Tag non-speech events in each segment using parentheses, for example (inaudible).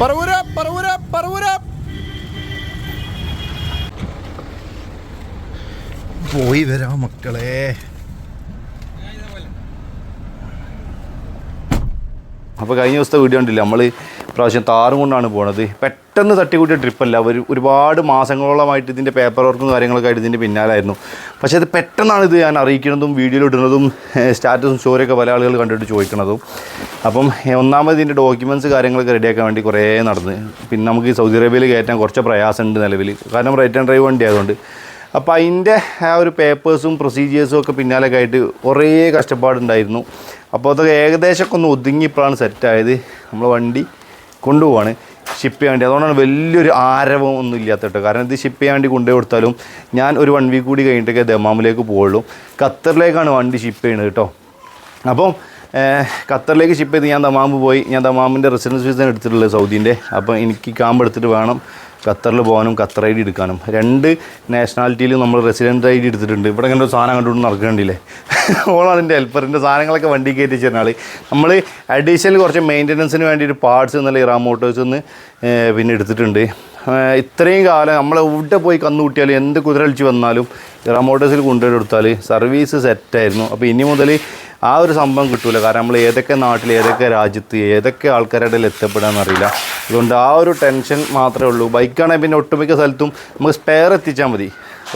പറവൂര പറവൂര പറവൂര. പോയി വരാം മക്കളെ. അപ്പോൾ കഴിഞ്ഞ ദിവസത്തെ വീഡിയോ ഉണ്ടല്ലോ നമ്മൾ പ്രാവശ്യം താറും കൊണ്ടാണ് പോണത്. പെട്ടെന്ന് തട്ടിക്കൂട്ടിയ ട്രിപ്പല്ല ഒരു ഒരുപാട് മാസങ്ങളോളമായിട്ട് ഇതിന്റെ പേപ്പർ വർക്കും കാര്യങ്ങളൊക്കെ ആയിട്ട് ഇതിന്റെ പിന്നാലായിരുന്നു. പക്ഷേ അത് പെട്ടെന്നാണ് ഇത് ഞാൻ അറിയിക്കുന്നതും വീഡിയോയിൽ ഇടുന്നതും സ്റ്റാറ്റസും സ്റ്റോറിയൊക്കെ പല ആളുകൾ കണ്ടിട്ട് ചോദിക്കുന്നതും അപ്പം ഒന്നാമത് ഇതിന്റെ ഡോക്യുമെന്റ്സ് കാര്യങ്ങളൊക്കെ റെഡിയാക്കാൻ വേണ്ടി കുറേ നടന്ന്. പിന്നെ നമുക്ക് സൗദി അറേബ്യയിൽ കയറ്റാൻ കുറച്ച് പ്രയാസമുണ്ട് നിലവിൽ കാരണം റൈറ്റ് ആൻഡ് ഡ്രൈവ് വണ്ടി ആയതുകൊണ്ട് അപ്പോൾ അതിന്റെ ആ ഒരു പേപ്പേഴ്സും പ്രൊസീജിയേഴ്സും ഒക്കെ പിന്നാലൊക്കെ ആയിട്ട് കുറേ കഷ്ടപ്പാടുണ്ടായിരുന്നു. അപ്പോൾ അതൊക്കെ ഏകദേശമൊക്കെ ഒന്ന് ഒതുങ്ങിയപ്പോഴാണ് സെറ്റായത് നമ്മൾ വണ്ടി കൊണ്ടുപോവാണ് ഷിപ്പ് ചെയ്യാൻ വേണ്ടി. അതുകൊണ്ടാണ് വലിയൊരു ആരവം ഒന്നും ഇല്ലാത്ത കേട്ടോ. കാരണം ഇത് ഷിപ്പ് ചെയ്യാൻ വേണ്ടി കൊണ്ടുപോയി കൊടുത്താലും ഞാൻ ഒരു വൺ വീക്ക് കൂടി കഴിഞ്ഞിട്ടൊക്കെ ദമാമിലേക്ക് പോവുള്ളൂ. ഖത്തറിലേക്കാണ് വണ്ടി ഷിപ്പ് ചെയ്യുന്നത് കേട്ടോ. അപ്പം ഖത്തറിലേക്ക് ഷിപ്പ് ചെയ്ത് ഞാൻ ദമാമ് പോയി. ഞാൻ ദമാമിന്റെ റെസിഡൻസ് വിസ എടുത്തിട്ടുള്ളത് സൗദീന്റെ അപ്പോൾ എനിക്ക് ക്യാമ്പ് എടുത്തിട്ട് വേണം. ഖത്തറിൽ പോകാനും ഖത്തർ ഐ ഡി എടുക്കാനും. രണ്ട് നാഷണാലിറ്റിയിലും നമ്മൾ റെസിഡന്റ് ഐ ഡി എടുത്തിട്ടുണ്ട്. ഇവിടെ ഇങ്ങനെ ഒരു സാധനം കണ്ടുകൊണ്ട് നടക്കണ്ടില്ലേ (laughs) ഓളാണ് ഹെൽപ്പറിന്റെ സാധനങ്ങളൊക്കെ വണ്ടി കയറ്റി ചെന്നാൽ നമ്മൾ അഡീഷണൽ കുറച്ച് മെയിന്റനൻസിന് വേണ്ടിയിട്ട് പാർട്സ് എന്നല്ല ഇറാം മോട്ടോഴ്സ് ഒന്ന് പിന്നെ എടുത്തിട്ടുണ്ട്. ഇത്രയും കാലം നമ്മൾ എവിടെ പോയി കന്നു കൂട്ടിയാലും എന്ത് കുതിരളിച്ച് വന്നാലും ഇറാം മോട്ടോഴ്സിൽ കൊണ്ടുപോയി കൊടുത്താൽ സർവീസ് സെറ്റായിരുന്നു അപ്പോൾ ഇനി മുതൽ ആ ഒരു സംഭവം കിട്ടൂല. കാരണം നമ്മൾ ഏതൊക്കെ നാട്ടിൽ ഏതൊക്കെ രാജ്യത്ത് ഏതൊക്കെ ആൾക്കാരുടെ എത്തപ്പെടാന്ന് അറിയില്ല. അതുകൊണ്ട് ആ ഒരു ടെൻഷൻ മാത്രമേ ഉള്ളൂ. ബൈക്കാണെങ്കിൽ പിന്നെ ഒട്ടുമിക്ക സ്ഥലത്തും നമുക്ക് സ്പെയർ എത്തിച്ചാൽ മതി.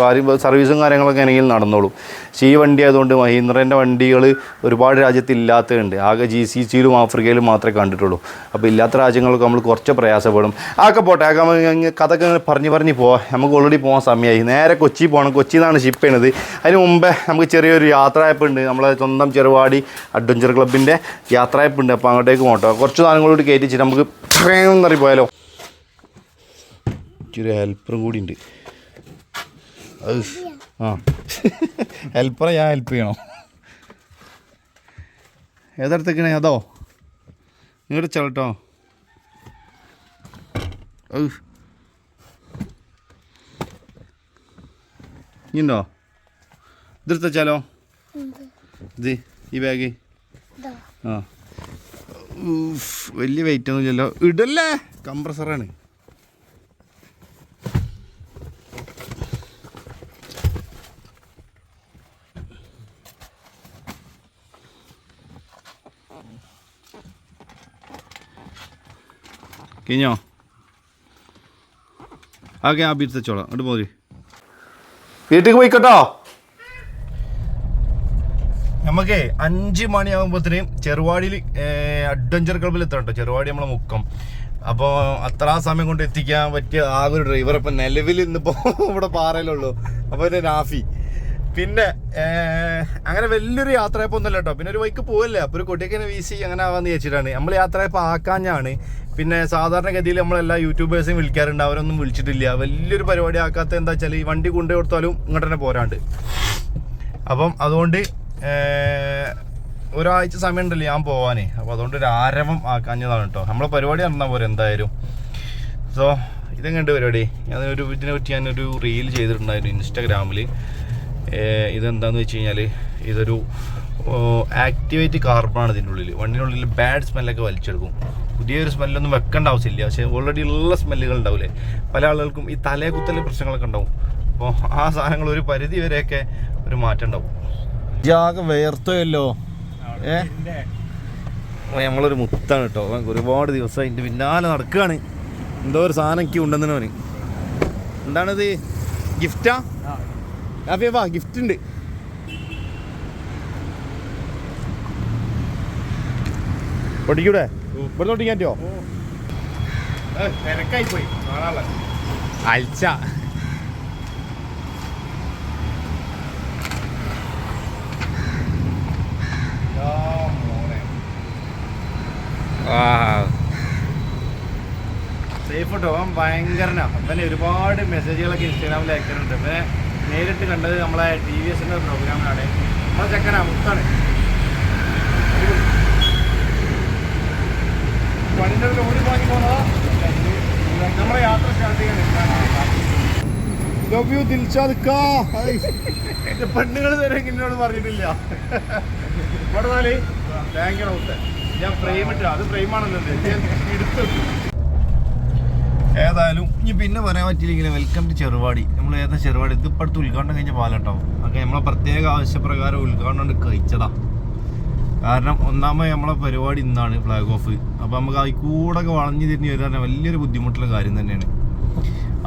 ആരും സർവീസും കാര്യങ്ങളൊക്കെ ആണെങ്കിൽ നടന്നോളും. പക്ഷേ ഈ വണ്ടി ആയതുകൊണ്ട് മഹീന്ദ്രന്റെ വണ്ടികൾ ഒരുപാട് രാജ്യത്ത് ഇല്ലാത്തതുണ്ട് ആകെ ജി സി സിയിലും ആഫ്രിക്കയിലും മാത്രമേ കണ്ടിട്ടുള്ളൂ. അപ്പോൾ ഇല്ലാത്ത രാജ്യങ്ങളൊക്കെ നമ്മൾ കുറച്ച് പ്രയാസപ്പെടും. ആക്കെ പോട്ടെ ആകെ ഇങ്ങനെ പറഞ്ഞ് പറഞ്ഞ് പോവാം. നമുക്ക് ഓൾറെഡി പോകാൻ സമയമായി. നേരെ കൊച്ചി പോകണം കൊച്ചിയിൽ നിന്നാണ് ഷിപ്പ് ചെയ്യണത്. അതിന് മുമ്പേ നമുക്ക് ചെറിയൊരു യാത്രയപ്പ് ഉണ്ട് നമ്മളെ സ്വന്തം ചെറുവാടി അഡ്വഞ്ചർ ക്ലബിന്റെ യാത്രയപ്പ് ഉണ്ട് അപ്പോൾ അങ്ങോട്ടേക്ക് പോകട്ടോ കുറച്ച് സാധനങ്ങളോട് കയറ്റിച്ചിട്ട് നമുക്ക് എന്നറി പോയാലോ ഇച്ചിരി ഹെൽപ്പറും കൂടി ഉണ്ട്. ആ. (laughs) ഹെൽപ്പറെ ഞാൻ ഹെൽപ്പ് ചെയ്യണോ? ഏതെടുത്തേക്കണേ? അതോ? ഇങ്ങോട്ട് ചെലട്ടോ ഇണ്ടോ ഇതെടുത്ത് ചാലോ ഇത് ഈ ബാഗ്. ആ. വലിയ വെയിറ്റ് ഒന്നും ഇല്ലല്ലോ ഇടല്ലേ കംപ്രസറാണ് കഴിഞ്ഞോ ഓക്കെ ആ ബീറ്റ് വെച്ചോളാം. അങ്ങോട്ട് പോരി. വീട്ടിൽ പോയിക്കോട്ടോ. നമുക്ക് അഞ്ച് മണിയാകുമ്പോഴത്തേനും ചെറുവാടിയിൽ അഡ്വഞ്ചർ ക്ലബിൽ എത്തണം കേട്ടോ ചെറുവാടി നമ്മളെ മുക്കം. അപ്പോൾ അത്ര സമയം കൊണ്ട് എത്തിക്കാൻ പറ്റിയ ആ ഒരു ഡ്രൈവർ ഇപ്പം നിലവിൽ ഇന്നിപ്പോൾ (laughs) ഇവിടെ പാറയിലുള്ളൂ. അപ്പോൾ പിന്നെ രാഫി. പിന്നെ അങ്ങനെ വലിയൊരു യാത്രയപ്പോൾ ഒന്നുമല്ല കേട്ടോ പിന്നെ ഒരു വൈക്ക് പോവല്ലേ? അപ്പോൾ ഒരു കൊടിയൊക്കെ വീശി അങ്ങനെ ആവാന്ന് വിചാരിച്ചിട്ടാണ്. നമ്മൾ യാത്രയപ്പോൾ ആക്കാഞ്ഞാണ്. പിന്നെ സാധാരണഗതിയിൽ നമ്മളെല്ലാ യൂട്യൂബേഴ്സും വിളിക്കാറുണ്ട് അവരൊന്നും വിളിച്ചിട്ടില്ല. വലിയൊരു പരിപാടി ആക്കാത്ത എന്താ വെച്ചാൽ ഈ വണ്ടി കൊണ്ടു കൊടുത്താലും ഇങ്ങോട്ട് തന്നെ പോരാണ്ട്. അപ്പം അതുകൊണ്ട് ഒരാഴ്ച സമയം ഉണ്ടല്ലോ ഞാൻ പോവാനേ. അപ്പോൾ അതുകൊണ്ട് ഒരു ആരവം ആക്കാഞ്ഞതാണ് കേട്ടോ. നമ്മളെ പരിപാടി നടന്നാൽ പോരെ എന്തായാലും. സോ ഇതെങ്ങനെയുണ്ട് പരിപാടി? ഞാൻ ഒരു ഇതിനെ പറ്റി ഞാനൊരു റീൽ ചെയ്തിട്ടുണ്ടായിരുന്നു ഇൻസ്റ്റാഗ്രാമിൽ ഇതെന്താന്ന് വെച്ച് കഴിഞ്ഞാൽ ഇതൊരു ആക്ടിവേറ്റ് കാർബണാണ് ഇതിന്റെ ഉള്ളിൽ വണ്ടിനുള്ളിൽ ബാഡ് സ്മെല്ലൊക്കെ വലിച്ചെടുക്കും. പുതിയൊരു സ്മെല്ലൊന്നും വെക്കേണ്ട ആവശ്യമില്ല. പക്ഷേ ഓൾറെഡി ഉള്ള സ്മെല്ലുകൾ ഉണ്ടാവില്ലേ പല ആളുകൾക്കും ഈ തലകുത്തൽ പ്രശ്നങ്ങളൊക്കെ ഉണ്ടാവും. അപ്പോൾ ആ സാധനങ്ങൾ ഒരു പരിധി വരെയൊക്കെ ഒരു മാറ്റം ഉണ്ടാവും. ജാഗ വേർത്തോയല്ലോ ഏ? നമ്മളൊരു മുത്താണ് കേട്ടോ. അവൻ ഒരുപാട് ദിവസം അതിന്റെ പിന്നാലെ നടക്കുകയാണ്. എന്തോ ഒരു സാധനം എനിക്ക് ഉണ്ടെന്നു അവന് എന്താണിത്? ഗിഫ്റ്റാ? ഗിഫ്റ്റ് ഉണ്ട് പൊട്ടിക്കൂടെ ഇവിടെ അൽച്ച. പറ്റുമോ തിരക്കായി പോയി അയച്ച സേഫ് കേട്ടോ അവൻ ഭയങ്കരനാ. അവന് ഒരുപാട് മെസ്സേജുകളൊക്കെ ഇൻസ്റ്റാഗ്രാമിൽ അയക്കാറുണ്ട് അവനെ നേരിട്ട് കണ്ടത് നമ്മളെ ടി വി എസിന്റെ പ്രോഗ്രാമിലാണ് നമ്മളെ ചെക്കനാ മുത്താണ്. പണിന്റെ ഒരു വാങ്ങി പോകുന്നതാ നമ്മളെ യാത്ര സ്റ്റാർട്ട് ചെയ്യാൻ പെണ്ണുങ്ങൾ തരെ എന്നോട് പറഞ്ഞിട്ടില്ല. ഇവിടെ താങ്ക് യു ഞാൻ ഫ്രെയിം ഇട്ടാ അത് ഫ്രെയിമാണല്ലോ എടുത്തു. ഏതായാലും ഇനി പിന്നെ പറയാൻ പറ്റിയില്ലെങ്കിൽ വെൽക്കം ടു ചെറുവാടി. നമ്മൾ ഏതാ ചെറുവാടി? ഇത് ഇപ്പം അടുത്ത് ഉദ്ഘാടനം കഴിഞ്ഞ പാലട്ടോ ഒക്കെ നമ്മളെ പ്രത്യേക ആവശ്യപ്രകാരം ഉദ്ഘാടനം കൊണ്ട് കഴിച്ചതാ. കാരണം ഒന്നാമത് നമ്മളെ പരിപാടി ഇന്നാണ് ഫ്ലാഗ് ഓഫ് അപ്പോൾ നമുക്ക് അതിൽ കൂടെ ഒക്കെ വളഞ്ഞു തിരിഞ്ഞ് വരാൻ വലിയൊരു ബുദ്ധിമുട്ടുള്ള കാര്യം തന്നെയാണ്.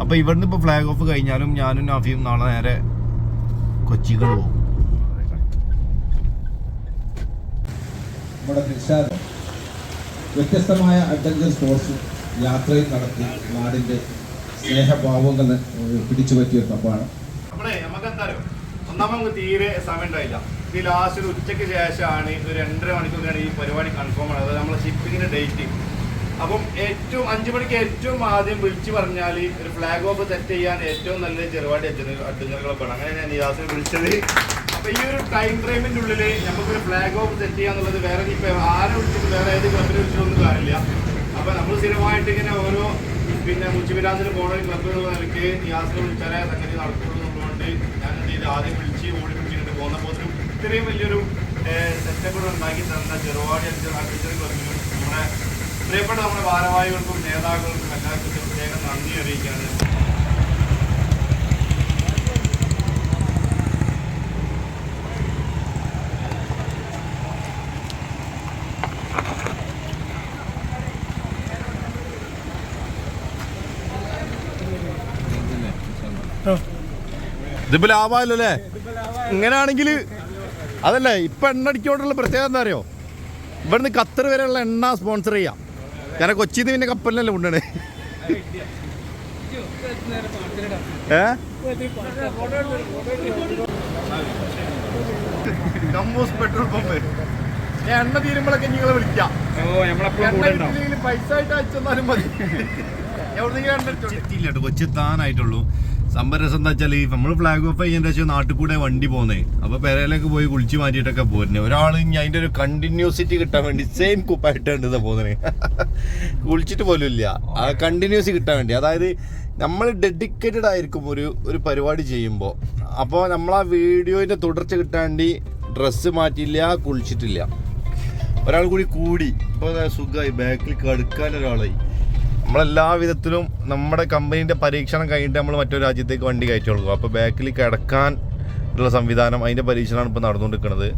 അപ്പോൾ ഇവിടുന്ന് ഇപ്പോൾ ഫ്ലാഗ് ഓഫ് കഴിഞ്ഞാലും ഞാനും നാഫിയും നാളെ നേരെ കൊച്ചിക്ക് പോകും. നമ്മുടെ ദിൽഷാദ് വ്യത്യസ്തമായ അഡ്വഞ്ചർ സ്പോർട്സ് യാത്രയും നടത്തി നാടിന്റെ സ്നേഹഭാവങ്ങൾ പിടിച്ചു പറ്റിയ തപ്പാണ് നമുക്ക് എന്തായാലും ഒന്നാമത് നമുക്ക് തീരെ സമയം ഉണ്ടായില്ല. ഈ ലാസ്റ്റ് ഒരു ഉച്ചയ്ക്ക് ശേഷമാണ് ഒരു രണ്ടര മണിക്കൂറിനാണ് ഈ പരിപാടി കൺഫേം ആണ് അതായത് നമ്മളെ ഷിപ്പിങ്ങിന്റെ ഡേറ്റ് അപ്പം ഏറ്റവും അഞ്ചു മണിക്ക് ഏറ്റവും ആദ്യം വിളിച്ചു പറഞ്ഞാൽ ഒരു ഫ്ലാഗ് ഓഫ് സെറ്റ് ചെയ്യാൻ ഏറ്റവും നല്ല ചെറുപാടി അഡ്വഞ്ചർ ക്ലബ്ബാണ് അങ്ങനെ ഞാൻ നിയാസിനെ വിളിച്ചത്. അപ്പൊ ഈ ഒരു ടൈം ഫ്രെയിമിന്റെ ഉള്ളിൽ നമുക്കൊരു ഫ്ലാഗ് ഓഫ് സെറ്റ് ചെയ്യാന്നുള്ളത് വേറെ ഇപ്പൊ ആരെ വിളിച്ചിട്ട് വേറെ ഏത് ക്ലബിനെ വിളിച്ചിട്ടൊന്നും കാര്യമില്ല അപ്പൊ നമ്മൾ സ്ഥിരമായിട്ട് ഇങ്ങനെ ഓരോ പിന്നെ മുച്ചുപിരാന്തിന് പോണ ക്ലബ്ബുകൾ നിലയ്ക്ക് നിയാസിനെ വിളിച്ചാലേ സംഗതി നടക്കുള്ളൂ എന്നുള്ളതുകൊണ്ട് ഞാൻ എന്ത് ചെയ്ത്? ആദ്യം വിളിച്ച് ഓടി പിടിച്ചിട്ട് പോകുന്നപ്പോൾ ഇത്രയും വലിയൊരു സെറ്റപ്പ് ഉണ്ടാക്കി തന്ന ചെറുപാടി അഡ്വഞ്ചർ ക്ലബിനും നമ്മുടെ പ്രിയപ്പെട്ട നമ്മുടെ ഭാരവാഹികൾക്കും നേതാക്കൾക്കും എല്ലാവർക്കും പ്രത്യേകം നന്ദി അറിയിക്കുകയാണ്. ഇതിപ്പോ ലാഭമല്ലോ അല്ലേ? ഇങ്ങനെയാണെങ്കിൽ അതല്ല ഇപ്പം എണ്ണ അടിക്കോണ്ടുള്ള പ്രത്യേകത എന്താ അറിയോ? ഇവിടുന്ന് ഖത്തർ വരെയുള്ള എണ്ണ സ്പോൺസർ ചെയ്യാം. കാരണം കൊച്ചിയിൽ നിന്ന് പിന്നെ കപ്പലിനല്ലേ കൊണ്ടാണ് ഏ? Kammus petrol pump. ഞാൻ എണ്ണ തീരുമ്പോഴൊക്കെ നിങ്ങളെ വിളിക്കാം. പൈസ ആയിട്ട് അയച്ചെന്നാലും മതി. എവിടെന്നെങ്കിലും കൊച്ചെത്താനായിട്ടുള്ളൂ സംഭവം രസം എന്താ വെച്ചാൽ നമ്മൾ ഫ്ലാഗ് ഓഫ് ചെയ്യുന്നതിന്റെ ശേഷം നാട്ടിൽ കൂടെ വണ്ടി പോകുന്നേ അപ്പൊ പെരയിലേക്ക് പോയി കുളിച്ച് മാറ്റിയിട്ടൊക്കെ പോരുന്നത് ഒരാൾ അതിന്റെ ഒരു കണ്ടിന്യൂസിറ്റി കിട്ടാൻ വേണ്ടി സെയിം കുപ്പായിട്ടാണ് ഇതാ പോകുന്നത് (laughs) കുളിച്ചിട്ട് പോലും ഇല്ല. ആ കണ്ടിന്യൂസ് കിട്ടാൻ വേണ്ടി. അതായത് നമ്മൾ ഡെഡിക്കേറ്റഡ് ആയിരിക്കും ഒരു ഒരു പരിപാടി ചെയ്യുമ്പോൾ അപ്പോൾ നമ്മൾ ആ വീഡിയോന്റെ തുടർച്ച കിട്ടാണ്ടി ഡ്രസ്സ് മാറ്റിയില്ല കുളിച്ചിട്ടില്ല. ഒരാൾ കൂടി കൂടി. ഇപ്പോൾ സുഖമായി ബാക്കിൽ കടുക്കാൻ ഒരാളായി നമ്മളെല്ലാ വിധത്തിലും നമ്മുടെ കമ്പനീന്റെ പരീക്ഷണം കഴിഞ്ഞിട്ട് നമ്മൾ മറ്റൊരു രാജ്യത്തേക്ക് വണ്ടി കയറ്റി കൊടുക്കും അപ്പോൾ ബാക്കിൽ കിടക്കാൻ ഉള്ള സംവിധാനം അതിന്റെ പരീക്ഷണമാണ് ഇപ്പോൾ നടന്നുകൊണ്ടിരിക്കുന്നത്.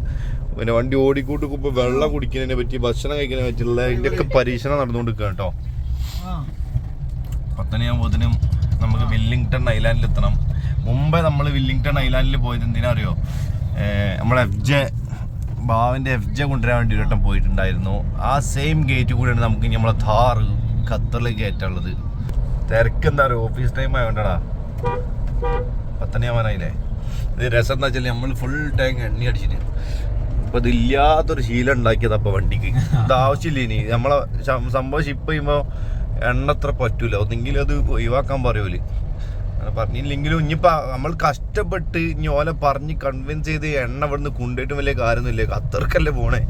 പിന്നെ വണ്ടി ഓടിക്കൂട്ട് ഇപ്പോൾ വെള്ളം കുടിക്കുന്നതിനെ പറ്റി ഭക്ഷണം കഴിക്കുന്നതിനെ പറ്റിയുള്ള അതിന്റെയൊക്കെ പരീക്ഷണം നടന്നുകൊണ്ടിരിക്കുക കേട്ടോ. പത്തനയാകുമ്പോഴത്തേനും നമുക്ക് വില്ലിംഗ്ടൺ ഐലാൻഡിൽ എത്തണം മുമ്പേ നമ്മൾ വില്ലിംഗ്ടൺ ഐലാൻഡിൽ പോയത് എന്തിനാ അറിയോ നമ്മൾ എഫ് ജെ ബാവിന്റെ എഫ് ജെ കൊണ്ടുവരാൻ വേണ്ടി ഒരു വട്ടം പോയിട്ടുണ്ടായിരുന്നു. ആ സെയിം ഗേറ്റ് കൂടെയാണ് നമുക്ക് നമ്മളെ ഥാറ് ഖത്തറിലേക്ക് കയറ്റാനുള്ളത് തിരക്ക് എന്താ പറയുക ഓഫീസ് ടൈം ആയതുകൊണ്ടാടാ പത്തനയാവാനായില്ലേ ഇത് രസം എന്താ വെച്ചാൽ നമ്മൾ ഫുൾ ടാങ്ക് എണ്ണി അടിച്ചിട്ട് അപ്പൊ ഇതില്ലാത്തൊരു ശീലം ഉണ്ടാക്കിയത് അപ്പൊ വണ്ടിക്ക്. ഇത് ആവശ്യമില്ല ഇനി. നമ്മളെ സംഭവം ഷിപ്പ് ചെയ്യുമ്പോ എണ്ണ അത്ര പറ്റൂല. ഒന്നെങ്കിലും അത് ഒഴിവാക്കാൻ പറയൂൽ. പറഞ്ഞില്ലെങ്കിലും ഇനിയിപ്പോ നമ്മൾ കഷ്ടപ്പെട്ട് ഇനി ഓല പറഞ്ഞ് കൺവിൻസ് ചെയ്ത് എണ്ണ ഇവിടുന്ന് കൊണ്ടുപോയിട്ട് വലിയ കാര്യമൊന്നുമില്ല. ഖത്തർക്കല്ലേ പോണേ.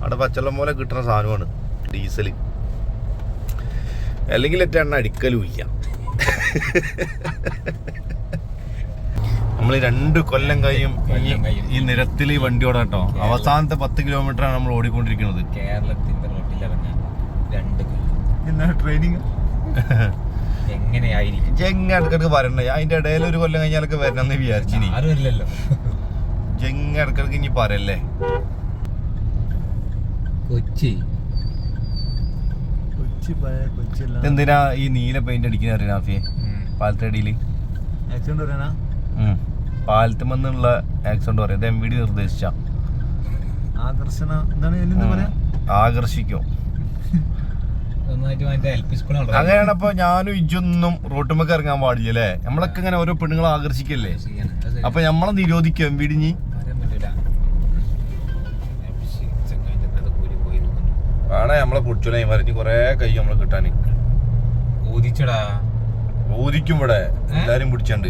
അവിടെ പച്ചവെള്ളം പോലെ കിട്ടുന്ന സാധനമാണ്. ഡീസൽ. അല്ലെങ്കിൽ എറ്റെണ്ണ അടിക്കലും ഇല്ല. നമ്മൾ രണ്ട് കൊല്ലം കഴിയും ഈ- നിരത്തിൽ ഈ വണ്ടി ഓടാം കേട്ടോ. അവസാനത്തെ പത്ത് കിലോമീറ്റർ ആണ് നമ്മൾ ഓടിക്കൊണ്ടിരിക്കുന്നത്. കേരളത്തിന്റെ റോട്ടിലിറങ്ങാൻ രണ്ട് ട്രെയിനിങ് എങ്ങനെയായിരിക്കും? ജെങ്ങ ഇടക്കിടക്ക് വരണ്ടേ? അതിന്റെ ഇടയിൽ ഒരു കൊല്ലം കഴിഞ്ഞാലൊക്കെ വരണമെന്ന് വിചാരിച്ചിനി. ആരുമില്ലല്ലോ ജെങ്ങ ഇടക്കിടക്ക് ഇനി പറയല്ലേ? കൊച്ചി. എന്തിനാ ഈ നീല പെയിന്റ് അടിക്കുന്ന അറിയാം പാലത്തടിയിൽ പാലത്തടിയിൽ ആക്സിഡന്റ് പാലത്തുമെന്നുള്ള ആക്സിഡന്റ് പറയാം. ഇത് എം വി ഡി നിർദ്ദേശിച്ച. ആകർഷണ എന്താണ് ആകർഷിക്കും. അങ്ങനെയാണ് അപ്പൊ ഞാനും ഇജൊന്നും റോട്ടുമൊക്കെ ഇറങ്ങാൻ പാടില്ല അല്ലേ നമ്മളൊക്കെ ഇങ്ങനെ ഓരോ പെണ്ണുങ്ങളെ ആകർഷിക്കല്ലേ? അപ്പൊ നമ്മളെ നിരോധിക്കും എം വിടിഞ്ഞി പറയാൻ വേണേ നമ്മളെ പൊടിച്ചുലേ മറിഞ്ഞ് കൊറേ കൈ നമ്മളെ കിട്ടാന് ഊതിച്ചടാ. ഊതിക്കും ഇവിടെ. എല്ലാരും പിടിച്ചണ്ട്.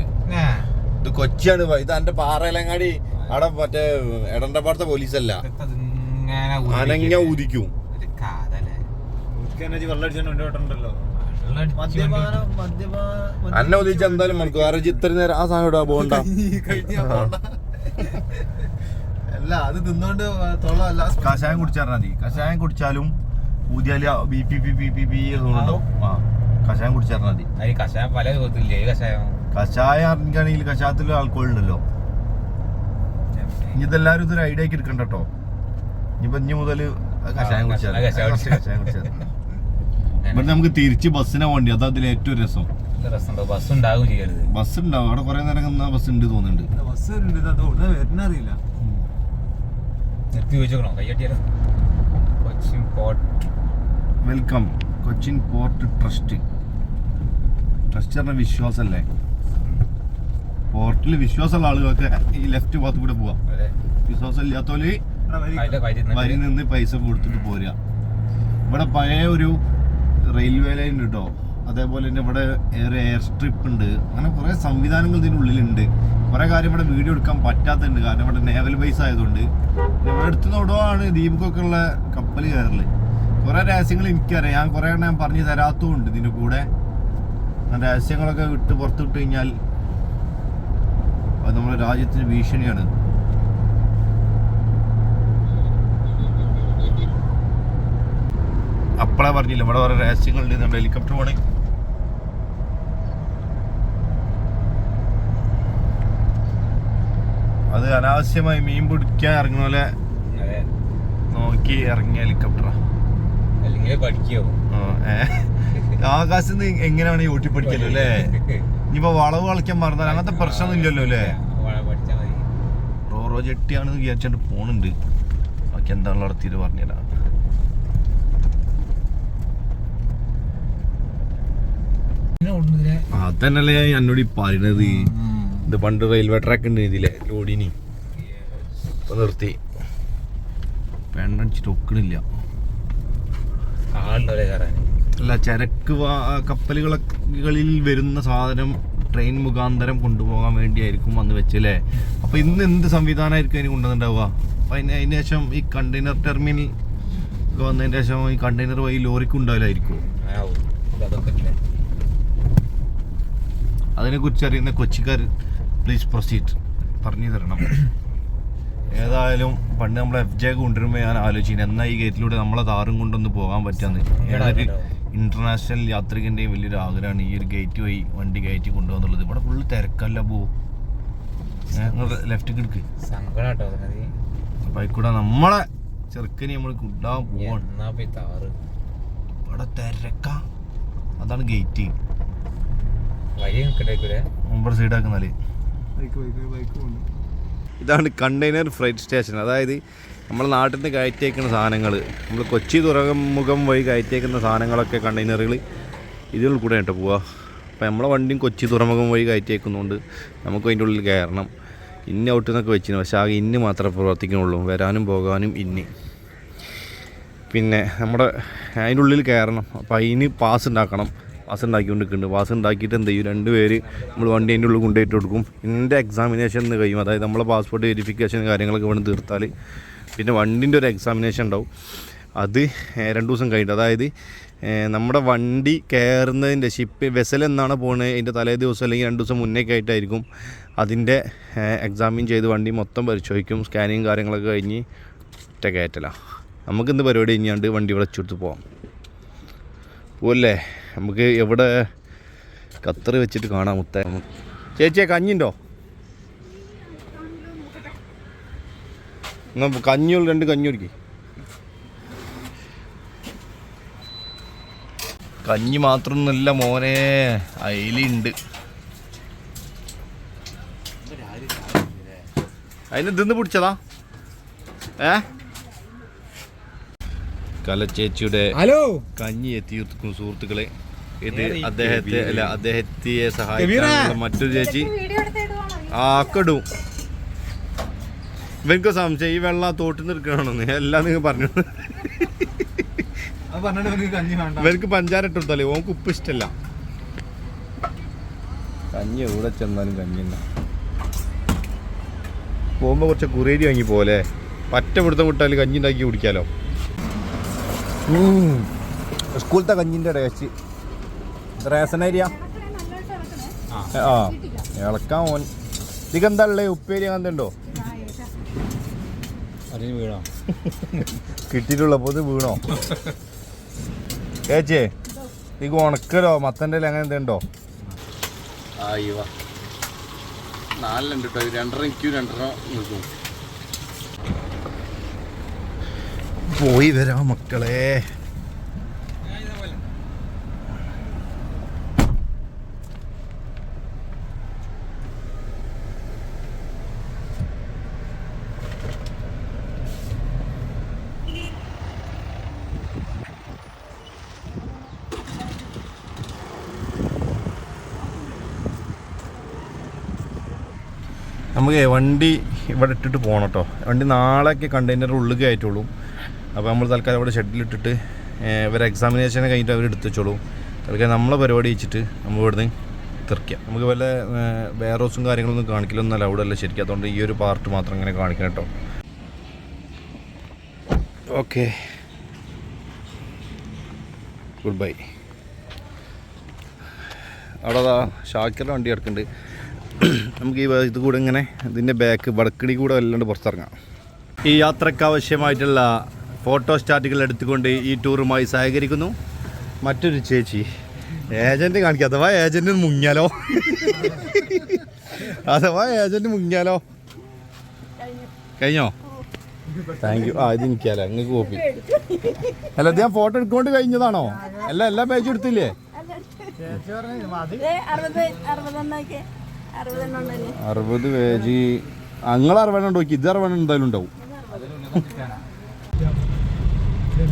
ഇത് കൊച്ചിയാണ് ഇത് എന്റെ പാറയിലങ്ങാടി അവിടെ മറ്റേ എടണ്ടപ്പാടത്തെ പോലീസല്ല. അല്ല അനങ്ങ. ഊതിക്കും. അന്നെ ഉദിച്ച എന്തായാലും മണിക്കും ആരോ ഇത്ര നേരം ആ സാധനം ഇടാ പോകണ്ട അല്ല അത് തിന്നോണ്ട് കഷായം കുടിച്ചാൽ മതി. കഷായം കുടിച്ചാലും ഊതിയാൽ B P P P P P എന്നുണ്ടാവും ആ. കഷായം കുടിച്ചാൽ മതി. ഈ കഷായം പല ചോദ്യത്തില്ലേ ഈ കഷായം. കഷായം അറിഞ്ഞാണെങ്കിൽ കഷായത്തിൽ ആൽക്കോൾ ഉണ്ടല്ലോ. ഇനി ഇതെല്ലാരും ഇതൊരു ഐഡിയ ആക്കി എടുക്കണ്ട കേട്ടോ ഇനിയിപ്പോ ഇനി മുതൽ കഷായം കുടിച്ചാൽ കഷായം കുടിച്ചാൽ ഇവിടെ നമുക്ക് തിരിച്ച് ബസ്സിനെ വേണ്ടി അതാ അതിൽ ഏറ്റവും രസം. രസമുണ്ടോ? ബസ് ഉണ്ടാവും ബസ് ഉണ്ടാവും അവിടെ കുറെ നേരം നിന്നാ ബസ് ഉണ്ട് തോന്നുന്നുണ്ട് ബസ് ഉണ്ട് അത് ഇവിടെ വരുന്നറിയില്ല. നിർത്തി ചോദിച്ചോക്കണോ കയ്യട്ടിയാലോ Cochin port. Welcome. Cochin port trust. Trust പറഞ്ഞ വിശ്വാസല്ലേ? പോർട്ടിൽ വിശ്വാസമുള്ള ആളുകളൊക്കെ ഈ ലെഫ്റ്റ് ഭാഗത്ത് കൂടെ പോവാം. വിശ്വാസം ഇല്ലാത്തോൽ വരി നിന്ന് പൈസ കൊടുത്തിട്ട് പോരുക ഇവിടെ പഴയ ഒരു റെയിൽവേ ലൈൻ കേട്ടോ അതേപോലെ തന്നെ ഇവിടെ ഒരു എയർ സ്ട്രിപ്പ് ഉണ്ട്. അങ്ങനെ കുറേ സംവിധാനങ്ങൾ ഇതിനുള്ളിലുണ്ട് ഉള്ളിലുണ്ട്. കുറേ കാര്യം ഇവിടെ വീഡിയോ എടുക്കാൻ പറ്റാത്തുണ്ട് കാരണം ഇവിടെ നേവൽ ബേസ് ആയതുകൊണ്ട്. ഇവിടെ അടുത്ത് നോടുവാണ് ദ്വീപൊക്കെ ഉള്ള കപ്പൽ കയറൽ. കുറേ രഹസ്യങ്ങൾ എനിക്കറിയാം. ഞാൻ കുറേ എണ്ണം ഞാൻ പറഞ്ഞു തരാത്തതുണ്ട് ഇതിന്റെ കൂടെ. രഹസ്യങ്ങളൊക്കെ വിട്ട് പുറത്തുവിട്ട് കഴിഞ്ഞാൽ അത് നമ്മുടെ രാജ്യത്തിന് ഭീഷണിയാണ്. അപ്പളാ പറഞ്ഞില്ല ഇവിടെ കുറേ രഹസ്യങ്ങളുണ്ട് നമ്മുടെ ഹെലികോപ്റ്റർ പോണേ. അത് അനാവശ്യമായി മീൻ പിടിക്കാൻ ഇറങ്ങുന്ന പോലെ നോക്കി ഇറങ്ങിയ ഹെലികോപ്റ്ററാ അല്ലെങ്കിൽ പഠിക്കോ ആകാശത്ത് നിന്ന് എങ്ങനെയാണ് യൂട്യൂബ് പഠിക്കല്ലോ അല്ലേ? ഇനിയിപ്പോ വളവ് കളിക്കാൻ മറന്നാൽ അങ്ങനത്തെ പ്രശ്നമൊന്നും ഇല്ലല്ലോ അല്ലേ? റോറോ ജെട്ടിയാണെന്ന് വിചാരിച്ചോണ്ട് പോണുണ്ട്. ബാക്കി എന്താണല്ലോ നടത്തിയത് പറഞ്ഞുതരാം. അതന്നല്ലേ ഞാൻ എന്നോട് ഈ പറയണത്. ഇത് പണ്ട് റെയിൽവേ ട്രാക്ക് ഉണ്ട് ഇതിലെ ലോഡിനി. ഇപ്പൊ നിർത്തി. പെണ്ണടിച്ചിട്ട് ഒക്കണില്ല. കയറാൻ? അല്ല ചരക്ക് വാ- കപ്പലുകളിൽ വരുന്ന സാധനം ട്രെയിൻ മുഖാന്തരം കൊണ്ടുപോകാൻ വേണ്ടിയായിരിക്കും വന്ന് വെച്ചല്ലേ? അപ്പൊ ഇന്ന് എന്ത് സംവിധാനമായിരിക്കും അതിന് കൊണ്ടുവന്നിട്ടുണ്ടാവുക? അപ്പൊ അതിന് അതിന് ശേഷം ഈ കണ്ടെയ്നർ ടെർമിനൽ വന്നതിന് ശേഷം ഈ കണ്ടെയ്നർ വഴി ലോറിക്ക് ഉണ്ടാവില്ലായിരിക്കും ആവും അതൊക്കെ ഇല്ലേ അതിനെ കുറിച്ച് അറിയുന്ന കൊച്ചിക്കാർ പ്ലീസ് പ്രൊസീഡ് പറഞ്ഞു തരണം (coughs) ഏതായാലും പണ്ട് നമ്മൾ എഫ് ജെ കൊണ്ടുവരുമ്പോൾ ഞാൻ ആലോചിക്കുന്നത് എന്നാൽ ഈ ഗേറ്റിലൂടെ നമ്മളെ താറും കൊണ്ടൊന്ന് പോകാൻ പറ്റാന്ന്. ഏതൊരു ഇന്റർനാഷണൽ യാത്രികന്റെയും വലിയൊരു ആഗ്രഹമാണ് ഈ ഒരു ഗേറ്റ് വഴി വണ്ടി കയറ്റി കൊണ്ടുപോകാന്നുള്ളത്. ഇവിടെ ഫുള്ള് തിരക്കല്ല പോ. നിങ്ങൾ ലെഫ്റ്റ് കിടക്ക് ബൈക്കൂടെ സംഗതി അപ്പൊ ആയിക്കൂടെ നമ്മളെ ചെറുക്കനെ നമ്മൾ കൊണ്ടാൻ പോവാണ്. എന്നാ ഇവിടെ തിരക്ക. അതാണ് ഗേറ്റ് മുമ്പ് സൈഡാക്കുന്നാൽ ബൈക്ക് ബൈക്ക് ബൈക്ക് പോകുന്നു ഇതാണ് കണ്ടെയ്നർ ഫ്രൈറ്റ് സ്റ്റേഷൻ. അതായത് നമ്മുടെ നാട്ടിൽ നിന്ന് കയറ്റിയേക്കുന്ന സാധനങ്ങൾ നമ്മൾ കൊച്ചി തുറമുഖം വഴി കയറ്റിയേക്കുന്ന സാധനങ്ങളൊക്കെ കണ്ടെയ്നറുകൾ ഇതിൽ കൂടെ കേട്ടോ പോവുക അപ്പോൾ നമ്മളെ വണ്ടിയും കൊച്ചി തുറമുഖം വഴി കയറ്റിയേക്കുന്നതുകൊണ്ട് നമുക്ക് അതിന്റെ ഉള്ളിൽ കയറണം. ഇന്ന് ഔട്ട് എന്നൊക്കെ വെച്ചിരുന്നു പക്ഷേ ആകെ ഇന്ന് മാത്രമേ പ്രവർത്തിക്കുന്നുള്ളൂ. വരാനും പോകാനും ഇന്ന്. പിന്നെ നമ്മുടെ അതിന്റെ ഉള്ളിൽ കയറണം. അപ്പോൾ അതിന് പാസ് ഉണ്ടാക്കണം. പാസ് ഉണ്ടാക്കിക്കൊണ്ടിരിക്കുന്നുണ്ട് വാസ് ഉണ്ടാക്കിയിട്ട് എന്ത് ചെയ്യും? രണ്ട് പേര് നമ്മൾ വണ്ടി അതിന്റെ ഉള്ളിൽ കൊണ്ടുപോയിട്ട് കൊടുക്കും. ഇതിന്റെ എക്സാമിനേഷൻ എന്ന് കഴിയും. അതായത് നമ്മളെ പാസ്പോർട്ട് വെരിഫിക്കേഷൻ കാര്യങ്ങളൊക്കെ വേണം തീർത്താൽ പിന്നെ വണ്ടിന്റെ ഒരു എക്സാമിനേഷൻ ഉണ്ടാവും. അത് രണ്ട് ദിവസം കഴിഞ്ഞിട്ട്. അതായത് നമ്മുടെ വണ്ടി കയറുന്നതിന്റെ ഷിപ്പ് വെസൽ എന്നാണ് പോകുന്നത് അതിന്റെ തലേ ദിവസം അല്ലെങ്കിൽ രണ്ട് ദിവസം മുന്നേക്ക് ആയിട്ടായിരിക്കും അതിന്റെ എക്സാമിൻ ചെയ്ത് വണ്ടി മൊത്തം പരിശോധിക്കും. സ്കാനിങ് കാര്യങ്ങളൊക്കെ കഴിഞ്ഞ് ഒറ്റ കയറ്റലാണ് നമുക്കിന്ന് പരിപാടി കഴിഞ്ഞാണ്ട് വണ്ടി വിളച്ചെടുത്ത് പോവാം. പോവല്ലേ? നമുക്ക് എവിടെ കത്തറി വെച്ചിട്ട് കാണാം മുത്ത. ചേച്ചിയെ കഞ്ഞിണ്ടോ? കഞ്ഞു കഞ്ഞിയുള്ള രണ്ട് കഞ്ഞി കുടിക്ക്. കഞ്ഞി മാത്രമൊന്നുമില്ല മോനെ. അയിലുണ്ട്. അതിന് തിന്ന് പിടിച്ചതാ? ഏ? കലച്ചേച്ചിയുടെ ഹലോ. കഞ്ഞി എത്തിയിരിക്കുന്നു സുഹൃത്തുക്കളെ. ഇത് അദ്ദേഹത്തെ അല്ല അദ്ദേഹത്തെ സഹായിക്കാനുള്ള മറ്റൊരു ചേച്ചി ആ കടും. ഇവർക്ക് സംശയം ഈ വെള്ളം ആ തോട്ടിൽ നിന്ന് എടുക്കണമെന്ന് എല്ലാം നിങ്ങൾ പറഞ്ഞു. ഇവർക്ക് പഞ്ചാര ഇട്ടെടുത്താലേ ഓർക്ക് ഉപ്പ് ഇഷ്ടല്ല. കഞ്ഞി എവിടെ ചെന്നാലും കഞ്ഞി തന്നെ. പോകുമ്പോൾ കുറച്ച് കുറേരി വാങ്ങി പോലെ പറ്റ പിടുത്തം വിട്ടാൽ കഞ്ഞി ഉണ്ടാക്കി കുടിക്കാലോ? സ്കൂളത്തെ കഞ്ഞിന്റെ ടേസ്റ്റ്. റേഷൻ ഏരിയ ആ. ഇളക്കാൻ ഓൻ ഇതിക്ക് എന്താ ഉള്ളത് ഉപ്പേരി അങ്ങനത്തെ ഉണ്ടോ? വീണോ? കിട്ടിയിട്ടുള്ളപ്പോൾ ഇത് വീണോ? ചേച്ചിയെ ഈ ഉണക്കലോ മത്തന്റെ ഇല അങ്ങനെ എന്തുണ്ടോ നാലിലുണ്ട് കേട്ടോ. രണ്ടര ഇൻക്യൂ രണ്ടര നിൽക്കും. പോയി വരാം മക്കളെ. നമുക്ക് വണ്ടി ഇവിടെ ഇട്ടിട്ട് പോകണം കേട്ടോ. വണ്ടി നാളെയൊക്കെ കണ്ടെയ്നർ ഉള്ളിൽ കയറ്റുള്ളൂ അപ്പോൾ നമ്മൾ തൽക്കാലം ഇവിടെ ഷെഡിലിട്ടിട്ട് ഇവരെ എക്സാമിനേഷൻ കഴിഞ്ഞിട്ട് അവർ എടുത്ത് വെച്ചോളൂ. തൽക്കാലം നമ്മളെ പരിപാടി വെച്ചിട്ട് നമ്മൾ ഇവിടുന്ന് തീർക്കാം നമുക്ക് വല്ല വേറോസും കാര്യങ്ങളൊന്നും കാണിക്കലൊന്നും അവിടെ അല്ല ശരിക്കും. അതുകൊണ്ട് ഈ ഒരു പാർട്ട് മാത്രം ഇങ്ങനെ കാണിക്കണം കേട്ടോ. ഓക്കെ ഗുഡ് ബൈ അവിടെ അതാ ഷാക്കിറിന്റെ വണ്ടി കിടക്കുന്നുണ്ട്. നമുക്ക് ഈ ഇത് കൂടെ ഇങ്ങനെ ഇതിന്റെ ബാക്ക് വടക്കടി കൂടെ വല്ലാണ്ട് പുറത്തിറങ്ങാം. ഈ യാത്രയ്ക്ക് ആവശ്യമായിട്ടുള്ള ഫോട്ടോ സ്റ്റാറ്റുകൾ എടുത്തുകൊണ്ട് ഈ ടൂറുമായി സഹകരിക്കുന്നു. മറ്റൊരു ചേച്ചി ഏജന്റ് കാണിക്കുക അഥവാ ഏജന്റ് മുങ്ങിയാലോ? അഥവാ ഏജന്റ് മുങ്ങിയാലോ? കഴിഞ്ഞോ? താങ്ക് യു ആ ഇത് എനിക്കല്ല നിങ്ങൾക്ക് കോപ്പി അല്ല ഇത് ഞാൻ ഫോട്ടോ എടുക്കൊണ്ട് കഴിഞ്ഞതാണോ? അല്ല എല്ലാ പേജും എടുത്തില്ലേ? അറുപത് പേജ്. അങ്ങൾ അറുപതെണ്ണം നോക്കി ഇത് അറുപതെണ്ണം എന്തായാലും ഉണ്ടാവും.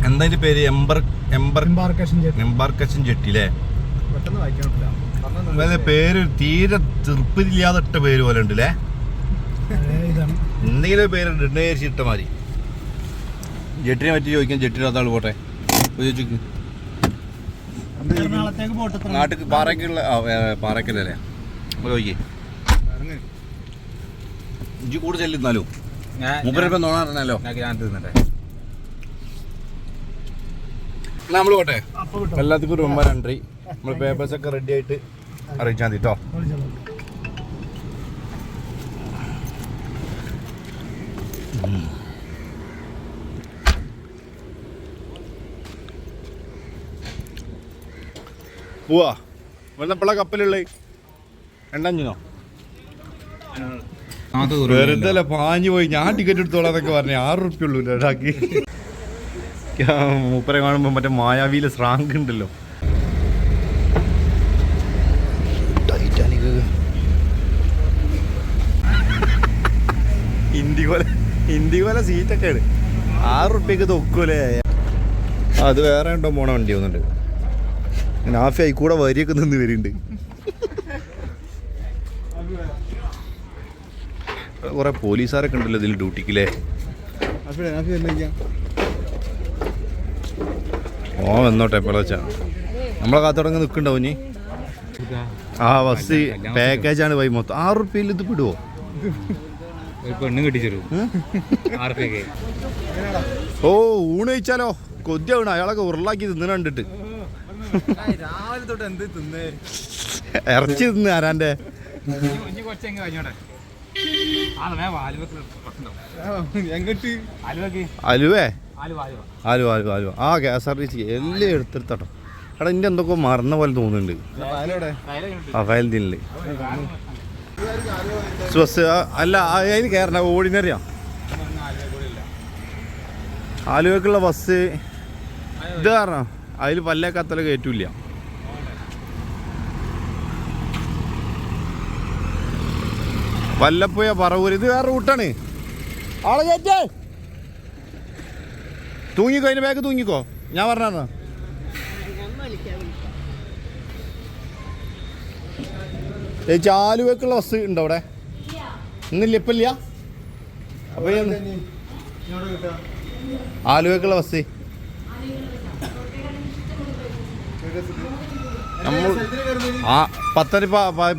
എന്താ ഇതിന്റെ പേര്? Ember ember embarkation jetty. അല്ലേ പെട്ടെന്ന് വായിക്കാൻ പറ്റില്ല. ഇവരുടെ പേര് തീരെ ഇട്ട പേര് പോലെ ഉണ്ട് അല്ലേ എന്തെങ്കിലും പേര് ഇടേശി ഇട്ട മാതിരി. ജെട്ടിനെ പറ്റി ചോദിക്കാൻ ജെട്ടിനകത്ത് ആൾ പോട്ടെ. നാട്ടിൽ പാറയ്ക്കുള്ള പാറയ്ക്കല്ലേ ചോദിക്കേ. ഇഞ്ചി കൂടെ ചെല്ലുന്നാലും? മൂപ്പരിപ്പം നോണ അറിഞ്ഞാലോ ഞാൻ തിന്നട്ടെ നമ്മൾ പോട്ടെ? എല്ലാത്തിനും ഒരു ഒമ്പത് രണ്ടര നമ്മൾ പേപ്പേഴ്സ് ഒക്കെ റെഡി ആയിട്ട് അറിയിച്ചാൽ മതി കേട്ടോ പോവാ വെള്ളപ്പള കപ്പലുള്ളത് രണ്ടഞ്ഞിനോ വെറുതെ പാഞ്ഞു പോയി. ഞാൻ ടിക്കറ്റ് എടുത്തോളാം എന്നൊക്കെ പറഞ്ഞു ആറ് റുപ്യ ഉള്ളൂ മൂപ്പരെ കാണുമ്പോൾ മറ്റേ മായാവിയിൽ സ്രാങ്ക് ഉണ്ടല്ലോ. ടൈറ്റാനിക്. ഇന്ത്യകോല സീറ്റ് സീറ്റൊക്കെ ആണ് ആറ് റുപ്യക്ക് തൊക്കൂലേ. അത് വേറെ ഉണ്ടോ പോണ വണ്ടി വന്നിട്ട് നാഫി കൂടെ വരിയൊക്കെ നിന്ന് വരുന്നുണ്ട് കുറെ പോലീസുകാരൊക്കെ ഉണ്ടല്ലോ ഇതിൽ ഡ്യൂട്ടിക്കില്ലേ ഓ വന്നോട്ടെ പിളച്ച നമ്മളെ കാത്തോടങ്ങ് നിൽക്കണ്ടാവും ഇനി? ആ ബസ് പാക്കേജാണ് പോയി മൊത്തം. ആറ് റുപ്യയിൽ ഇത് വിടുവോ ഒരു പെണ്ണ് ആർക്കൊക്കെ? ഓ ഊണ് കഴിച്ചാലോ? കൊതിയാവണം അയാളൊക്കെ ഉരുളാക്കി തിന്നണ കണ്ടിട്ട്. രാവിലെ തൊട്ട് എന്ത് തിന്നേ ഇറച്ചി തിന്ന് ആരാന്റെ ഇനി കുറച്ചെങ്കിൽ ആ നേ ആലുവക്ക് പ്രശ്നമുണ്ടാവും എങ്ങട്ട്? ആലുവക്ക് അലുവേ? ആലുവ ആലുവ. ആലുവ ആ K S R T C എല്ലാം എടുത്തെടുത്താട്ടോ എടാ എന്റെ എന്തൊക്കെ മറന്ന പോലെ തോന്നുന്നുണ്ട്. ആ ഫയൽദീനിൽ ബസ് അല്ല അതിന് കയറണ്ട ഓർഡിനറിയാ? ആലുവക്കുള്ള ബസ് ഇത് കാരണം അതിൽ പല്ലേക്കത്തല കയറ്റൂല വല്ലപ്പോയ പറവൂര്. ഇത് വേറെ റൂട്ടാണ്. ആളെ കയറ്റേ. തൂങ്ങിക്കോ അതിന്റെ ബാഗ് തൂങ്ങിക്കോ? ഞാൻ പറഞ്ഞാ ചേച്ചി ആലുവക്കുള്ള ബസ് ഉണ്ടോ അവിടെ? ഇന്നില്ല ഇപ്പം ഇല്ല? അപ്പൊ ആലുവക്കുള്ള ബസ് ആ പത്തടി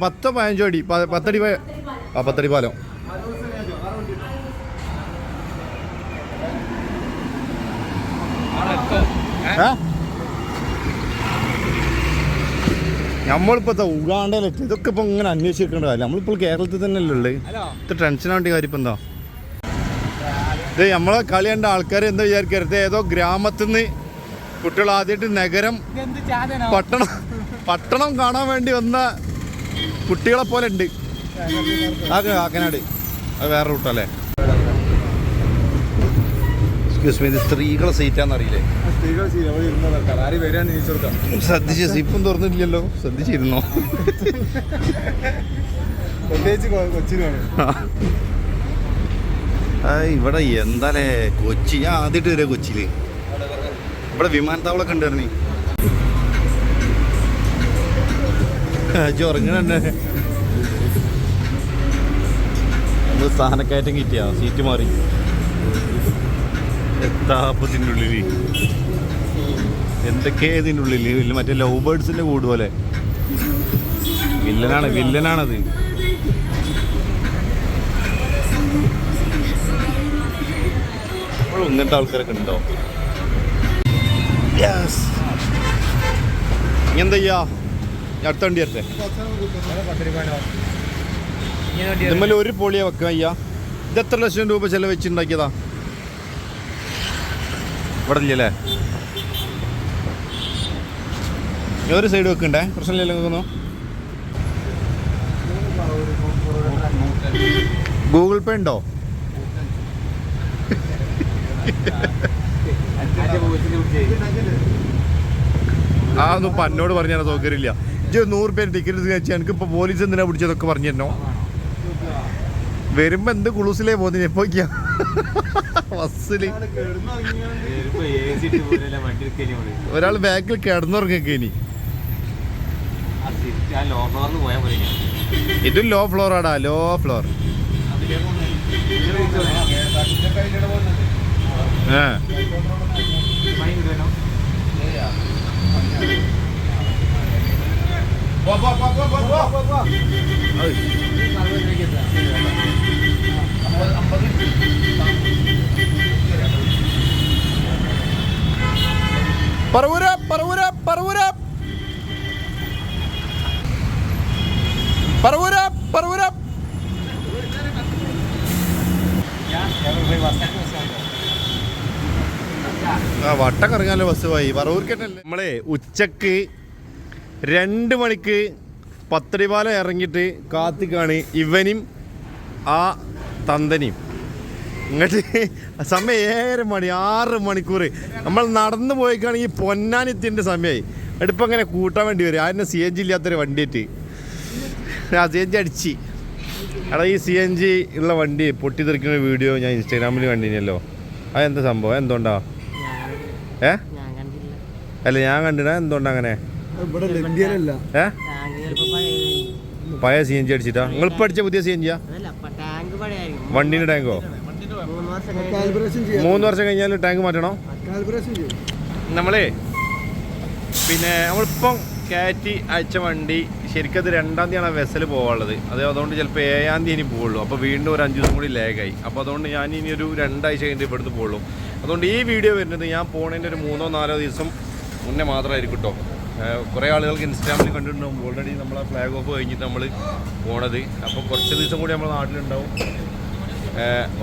പത്തോ പതിനഞ്ചോ അടി പത്തടി പത്തടി പാലം. നമ്മളിപ്പോ ഉഗാണ്ടയിലെത്തി. ഇതൊക്കെ ഇപ്പൊ ഇങ്ങനെ അന്വേഷിക്കേണ്ട കാര്യം നമ്മളിപ്പോൾ കേരളത്തിൽ തന്നെ അല്ലേ ഉള്ളത് ഇത് ടെൻഷൻ ആവേണ്ട കാര്യം ഇപ്പം എന്താ? ഇത് നമ്മളെ കളി കണ്ട ആൾക്കാർ എന്താ വിചാരിക്കരുത്? ഏതോ ഗ്രാമത്തിൽ നിന്ന് കുട്ടികൾ ആദ്യമായിട്ട് നഗരം പട്ടണം പട്ടണം കാണാൻ വേണ്ടി വന്ന കുട്ടികളെ പോലെ ഉണ്ട്. ആ കാക്കനാട്. അത് വേറെ റൂട്ടല്ലേ? എക്സ്ക്യൂസ് മീ ഇത് സ്ത്രീകളെ വരികയാണ് ചോദിച്ചെടുക്കാം ശ്രദ്ധിച്ച് സിപ്പും തുറന്നിട്ടില്ലല്ലോ. ശ്രദ്ധിച്ചിരുന്നോ? ഇവിടെ എന്താലേ? കൊച്ചി. ഞാൻ ആദ്യമായിട്ട് വരിക കൊച്ചിയിൽ. ഇവിടെ വിമാനത്താവളമൊക്കെ ഉണ്ടായിരുന്നു ഉറങ്ങണ സ്ഥാനക്കയറ്റം കിട്ടിയാ? സീറ്റ് മാറി. എത്താപ്പത്തിന്റെ ഉള്ളിൽ എന്തൊക്കെയാ ഇതിന്റെ ഉള്ളിൽ മറ്റേ ലവ് ബേർഡ്സിന്റെ കൂട് പോലെ. വില്ലനാണ് വില്ലനാണത്. ഇങ്ങനത്തെ ആൾക്കാരൊക്കെ ഉണ്ടോ? യെസ് അടുത്ത വണ്ടി വരട്ടെ. നമ്മൾ ഒരു പൊളിയാ വെക്കുക അയ്യാ. ഇത് എത്ര ലക്ഷം രൂപ ചെലവെച്ചുണ്ടാക്കിയതാ ഇവിടെ ഇല്ലല്ലേ ഏതൊരു സൈഡ് വെക്കണ്ടേ പ്രശ്നമില്ലല്ലോ നോക്കുന്നു ഗൂഗിൾ പേ ഉണ്ടോ? ആ ഒന്നും പന്നോട് പറഞ്ഞാൽ സൗകര്യമില്ല. ഇജ്ജ് നൂറ് പേര് ടിക്കറ്റ് കഴിച്ചാൽ എനിക്ക് ഇപ്പോൾ പോലീസ് എന്തിനാ പിടിച്ചതൊക്കെ പറഞ്ഞു തരണോ? വരുമ്പോ എന്ത് കുളൂസിലേ പോകുന്നത് എപ്പോ ബസ്സിൽ. ഒരാൾ ബാക്കിൽ കിടന്നുറങ്ങൊക്കെ ഇനി. ഇതും ലോ ഫ്ലോർ ആടാ ലോ ഫ്ലോർ ഏ പറവൂര പറവൂര പറവൂര. പറവൂര പറവൂര. ആ വട്ടം കറങ്ങാനല്ലോ ബസ് പോയി. പറവൂർക്കട്ടല്ലേ നമ്മളെ ഉച്ചയ്ക്ക് രണ്ട് മണിക്ക് പത്തടിപാലം ഇറങ്ങിയിട്ട് കാത്തിക്കാണ് ഇവനും ആ തന്തനിയും ഇങ്ങോട്ട് സമയം ഏഴര മണി ആറ് മണിക്കൂർ നമ്മൾ നടന്നു പോയിക്കാണെങ്കിൽ പൊന്നാനിത്തിന്റെ സമയമായി എടുപ്പം അങ്ങനെ കൂട്ടാൻ വേണ്ടി വരും. ആരും സി എൻ ജി ഇല്ലാത്തൊരു വണ്ടിയായിട്ട്. ആ സി എൻ ജി അടിച്ച്. എടാ ഈ സി എൻ ജി ഉള്ള വണ്ടി പൊട്ടിത്തെറിക്കുന്ന വീഡിയോ ഞാൻ ഇൻസ്റ്റാഗ്രാമിൽ കണ്ടിനല്ലോ. അതെന്താ സംഭവം? എന്തുകൊണ്ടാ? ഏ? അല്ല ഞാൻ കണ്ടിട്ടാ എന്തുകൊണ്ടാ അങ്ങനെ? ഏ? പഴയ സി എൻ ജി അടിച്ചിട്ടാ? നിങ്ങൾ ഇപ്പം അടിച്ച പുതിയ സി എൻ ജിയാ വണ്ടിന്റെ ടാങ്കോ മൂന്ന് വർഷം കഴിഞ്ഞ് മൂന്ന് വർഷം കഴിഞ്ഞാൽ ടാങ്ക് മാറ്റണോ? നമ്മളേ പിന്നെ നമ്മളിപ്പം കയറ്റി അയച്ച വണ്ടി ശരിക്കും അത് രണ്ടാം തീയതിയാണ് വെസൽ പോകാനുള്ളത് അത് അതുകൊണ്ട് ചിലപ്പോൾ ഏഴാം തീയതി ഇനി പോവുള്ളൂ. അപ്പോൾ വീണ്ടും ഒരു അഞ്ച് ദിവസം കൂടി ലേഗായി അപ്പോൾ അതുകൊണ്ട് ഞാൻ ഇനി ഒരു രണ്ടാഴ്ച കഴിഞ്ഞിട്ട് ഇവിടുന്ന് പോവുള്ളൂ. അതുകൊണ്ട് ഈ വീഡിയോ വരുന്നത് ഞാൻ പോണതിന്റെ ഒരു മൂന്നോ നാലോ ദിവസം മുന്നേ മാത്രമായിരിക്കും കേട്ടോ കുറേ ആളുകൾക്ക് ഇൻസ്റ്റാഗ്രാമിൽ കണ്ടിട്ടുണ്ടാവും. ഓൾറെഡി നമ്മളെ ഫ്ലാഗ് ഓഫ് കഴിഞ്ഞിട്ട് നമ്മൾ പോണത്. അപ്പോൾ കുറച്ച് ദിവസം കൂടി നമ്മൾ നാട്ടിലുണ്ടാവും.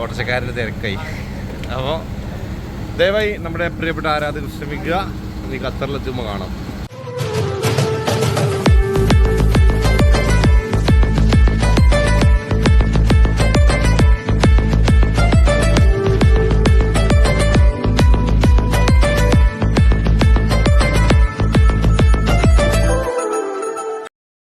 ഓട്ടോച്ചക്കാരന്റെ തിരക്കായി. അപ്പോൾ ദയവായി നമ്മുടെ പ്രിയപ്പെട്ട ആരാധകർ ശ്രമിക്കുക. ഇനി ഖത്തറിലെത്തുമ്പോൾ കാണാം.